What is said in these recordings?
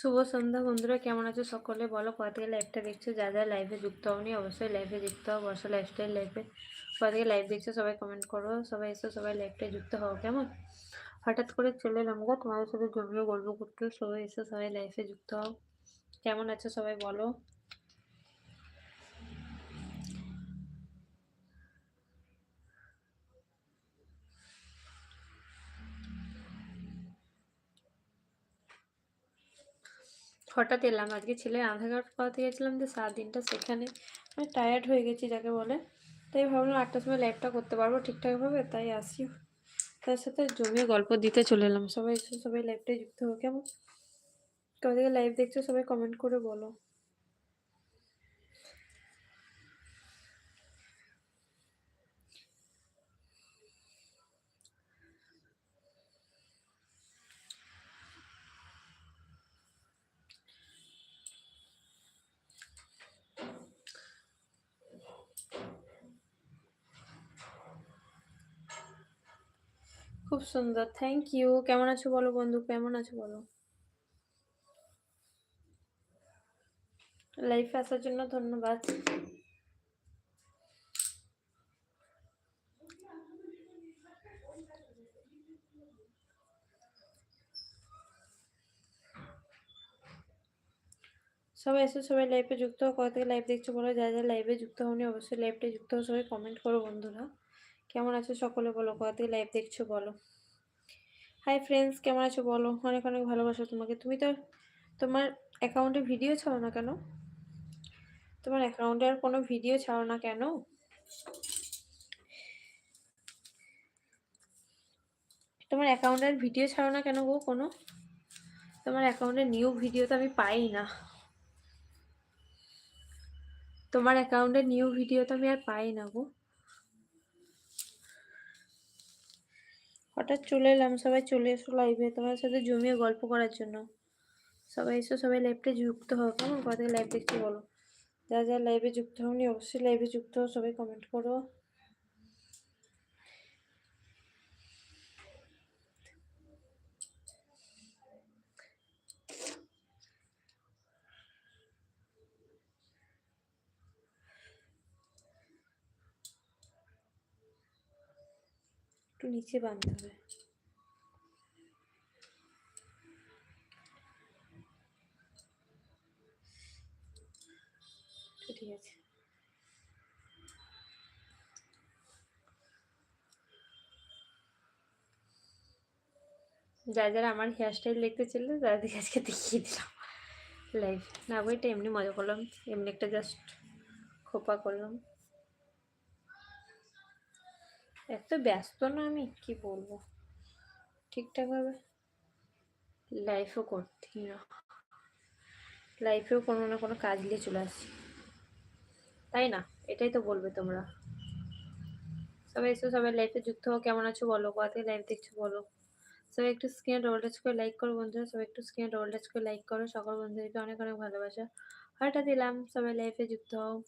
শুভ সন্ধ্যা বন্ধুরা, কেমন আছো সকলে? বলো, কোথা থেকে লাইভটা দেখছ? যা যা লাইভে যুক্ত হওনি, অবশ্যই লাইভে যুক্ত হও, বর্ষা লাইফস্টাইল লাইভে কোথা থেকে লাইভ দেখছ সবাই কমেন্ট করো। সবাই এসো, সবাই লাইভটা যুক্ত হও, কেমন? হঠাৎ করে চলে এলাম গো, তোমাদের সাথে জমিয়ে গল্প করতে। সবাই এসো, সবাই লাইফে যুক্ত হও। কেমন আছো সবাই বলো? হঠাৎ এলাম, আজকে ছেলে কার্ড করাতে গেছিলাম যে সাত দিনটা সেখানে। আমি টায়ার্ড হয়ে গেছি যাকে বলে। তাই ভাবলাম আটটার সময় লাইভটা করতে পারব ঠিকঠাকভাবে, তাই আসি। তার সাথে জমিয়ে গল্প দিতে চলে এলাম। সবাই সবাই লাইভটাই যুক্ত হোক কেমন। থেকে লাইভ দেখছ, সবাই কমেন্ট করে বলো। খুব সুন্দর। থ্যাংক ইউ কেমন আছো বলো বন্ধু? কেমন আছো বলো? লাইফে আসার জন্য ধন্যবাদ। সবাই এসে, সবাই লাইভে যুক্ত হও। কোথা থেকে লাইভ দেখছ বলো? যা যা লাইভে যুক্ত হওনি, অবশ্যই লাইভটা যুক্ত হও। সবাই কমেন্ট করো বন্ধুরা। কেমন আছো সকলে বলো? থেকে লাইভ দেখছ বলো? হাই ফ্রেন্ডস কেমন আছো বলো? অনেক অনেক ভালোবাসো তোমাকে। তুমি তো তোমার অ্যাকাউন্টে ভিডিও ছাড়ো না কেন? তোমার অ্যাকাউন্টে আর কোনো ভিডিও ছাড়ো না কেন? তোমার অ্যাকাউন্টের ভিডিও ছাড়ো না কেন গো কোনো? তোমার অ্যাকাউন্টে নিউ ভিডিও তো আমি পাই না। তোমার অ্যাকাউন্টে নিউ ভিডিও তো আমি আর পাই না গো। হঠাৎ চলে এলাম, সবাই চলে এসো লাইভে তোমার সাথে জমিয়ে গল্প করার জন্য। সবাই এসো, সবাই লাইভটা যুক্ত হোক কেমন? কথা লাইভ দেখতে বলো। যা যা লাইভে যুক্ত হওনি, অবশ্যই লাইভে যুক্ত হোক সবাই কমেন্ট করো। একটু নিচে বাঁধতে হবে। ঠিক আছে। যারা যারা আমার হেয়ারস্টাইল দেখতে ছিল তাদেরকে আজকে দেখিয়ে দিলাম। লাইভ না বইটা এমনি মজা করলাম। এমনি একটা জাস্ট খোপা করলাম। এত ব্যস্ত না আমি, কি বলব? ঠিকঠাকভাবে লাইফও করছি না। লাইফেও কোনো না কোনো কাজ নিয়ে চলে আসছি। তাই না? এটাই তো বলবে তোমরা। সবাই এসো, সবাই লাইফে যুক্ত হও। কেমন আছো বলো? কোথা থেকে লাইভ দেখছ বলো? সবাই একটু স্ক্রিনে ডবল টাচ করে লাইক করো বন্ধুরা। সবাই একটু স্ক্রিনে ডবল টাচ করে লাইক করো। সকল বন্ধুদেরকে অনেক অনেক ভালোবাসা। হয়টা দিলাম। সবাই লাইফে যুক্ত হও।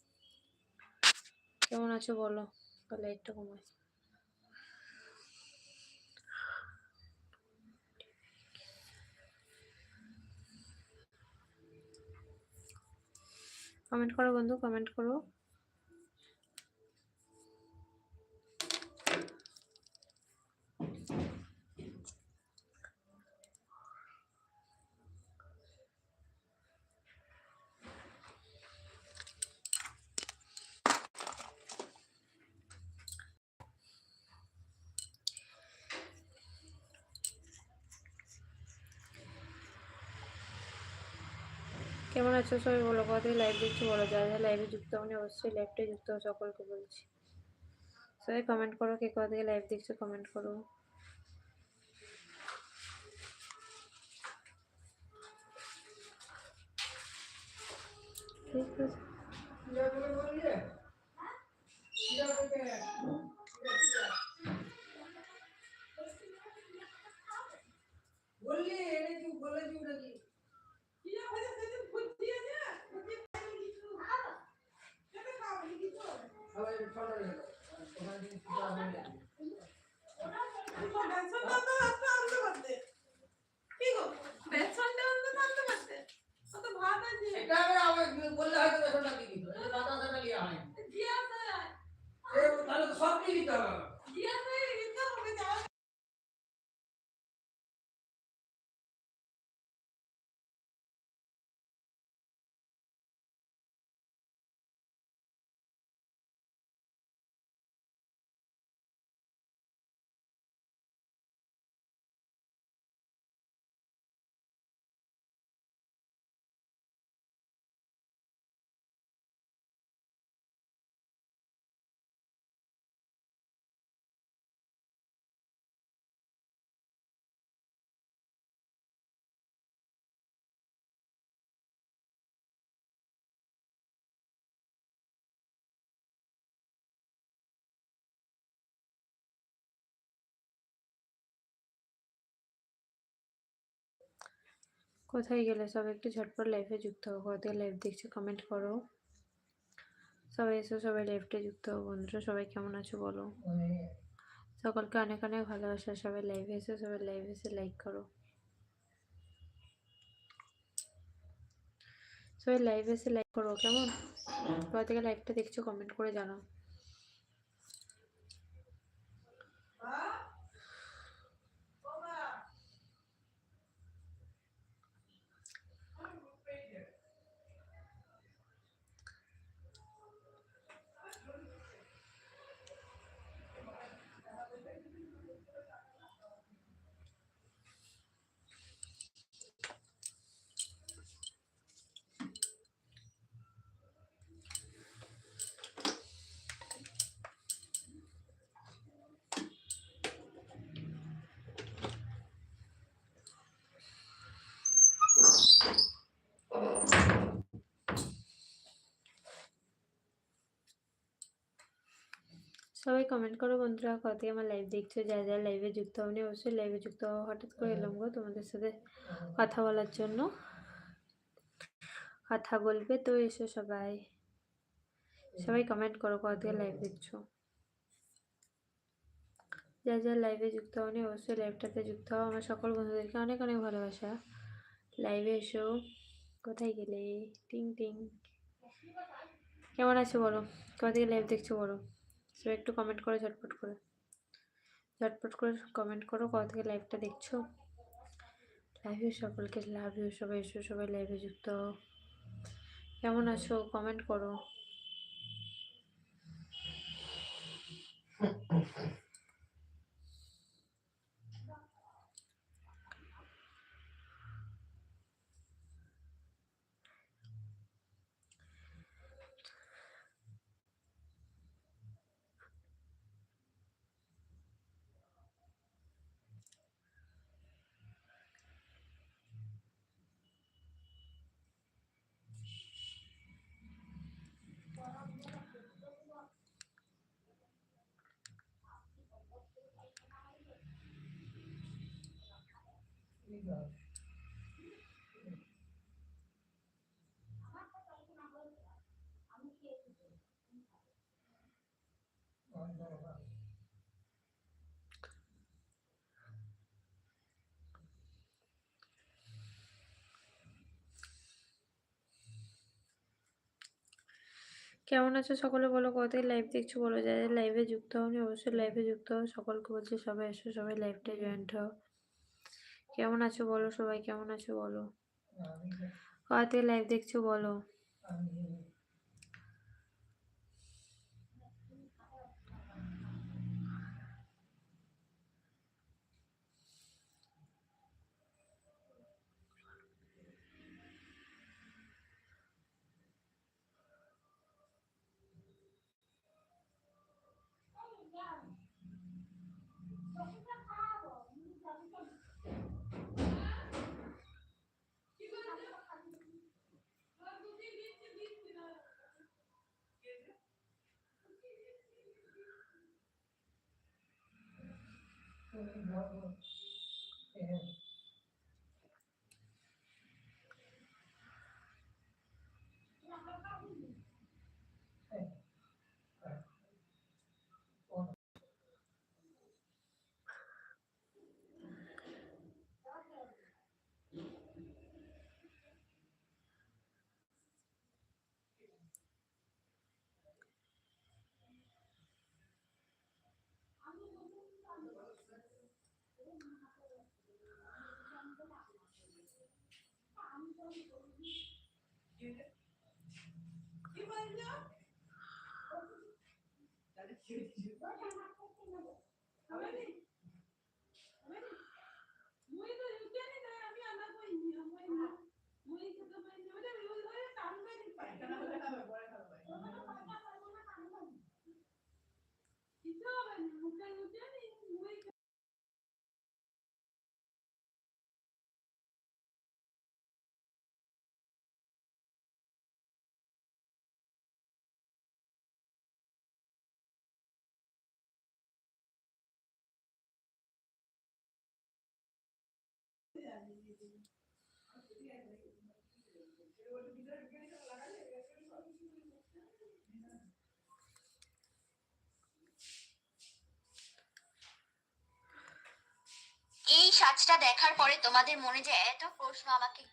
কেমন আছো বলো? লাইটটা কমায় কমেন্ট করো বন্ধু কমেন্ট করো। কেমন আছো? সবাই বলো কথা লাইভ দেখছ, বলো। যা যা লাইভে যুক্ত হবেন অবশ্যই লাইভটাই যুক্ত সকলকে বলছি। সবাই কমেন্ট করো, কে কথা থেকে লাইভ দেখছ কমেন্ট করো। ঠিক আছে। সব নিয়ে নিতে হবে। কোথায় গেলে সব একটু ঝটপট লাইফে যুক্ত হও? কোথা থেকে লাইভ দেখছ কমেন্ট করো। সবাই এসো, সবাই লাইভটা যুক্ত হও। বন্ধুরা, সবাই কেমন আছো বলো? সকলকে অনেক অনেক ভালোবাসা। সবাই লাইভে এসো, সবাই লাইভে এসে লাইক করো। সবাই লাইভে এসে লাইক করো, কেমন? কোথা থেকে লাইভটা দেখছ কমেন্ট করে জানাও। সবাই কমেন্ট করো বন্ধুরা কত আমার লাইভ দেখছ যা যা লাইভে যুক্ত হবনি অবশ্যই লাইভে যুক্ত হওয়া হঠাৎ করে এলাম গো তোমাদের সাথে কথা বলার জন্য। কথা বলবে তো এসো সবাই। সবাই কমেন্ট করো কত লাইভ দেখছ। যা যা লাইভে যুক্ত হওনি অবশ্যই লাইভটাতে যুক্ত হও। আমার সকল বন্ধুদেরকে অনেক অনেক ভালোবাসা। লাইভে এসো। কোথায় গেলে? টিং টিং। কেমন আছো বলো? থেকে লাইভ দেখছ বলো? সবাই একটু কমেন্ট করো, ঝটপট করে। ঝটপট করে কমেন্ট করো, কোথা থেকে লাইভটা দেখছ? লাইভ সকলকে লাভ ইউ সবাই এসো, সবাই লাইভে যুক্ত কেমন আছো? কমেন্ট করো। কেমন আছো সকলে? বলো কোথায় লাইভ দেখছ? বলো যাদের লাইভে যুক্ত হওনি, অবশ্যই লাইভে যুক্ত হও। সকলকে বলছি সবাই এসো, সবাই লাইভটা জয়েন্ট হও। কেমন আছো বলো সবাই কেমন আছো বলো? আমি লাইভ দেখছ বলো? আমি হ্যাঁ এই সাজটা দেখার পরে তোমাদের মনে যে এত প্রশ্ন আমাকে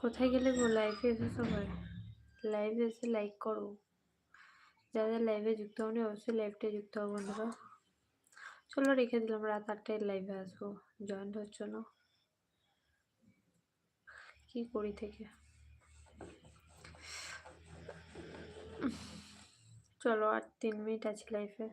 কোথায় গেলে গো লাইভে এসে সবাই? লাইভে এসে লাইক করো। যারা লাইভে যুক্ত হয়নি অবশ্যই লাইভটা যুক্ত হব বন্ধুরা। চলো রেখে দিলাম, রাত আটটায় লাইভে আসব। জয়েন্ট হচ্ছে না? কি করি থেকে? চলো আর তিন মিনিট আছে লাইফে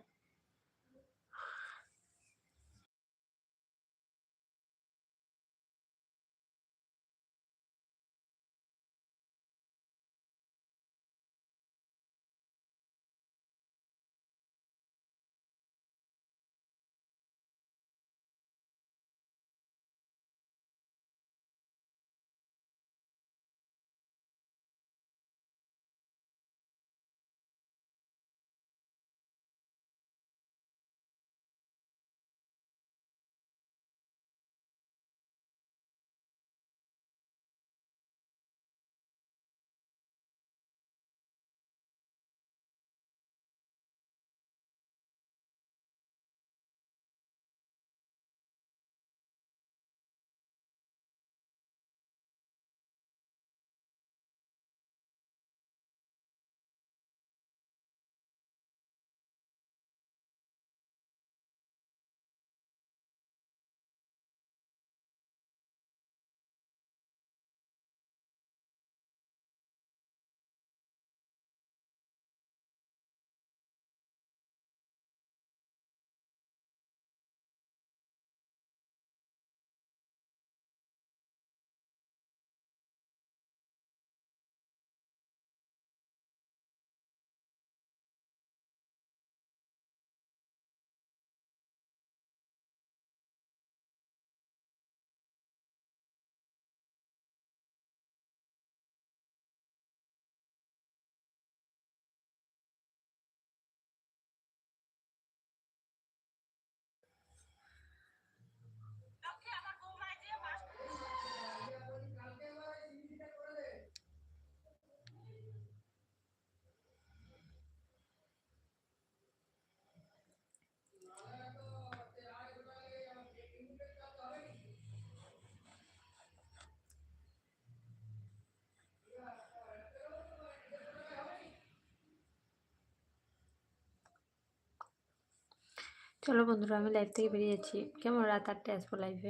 চলো বন্ধুরা, আমি লাইভ থেকে বেরিয়ে যাচ্ছি। কেমন? রাত আটটায় আসব লাইভে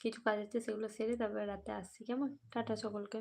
কিছু কাজ আছে, সেগুলো সেরে তারপরে রাতে আসছি। কেমন? টাটা সকলকে।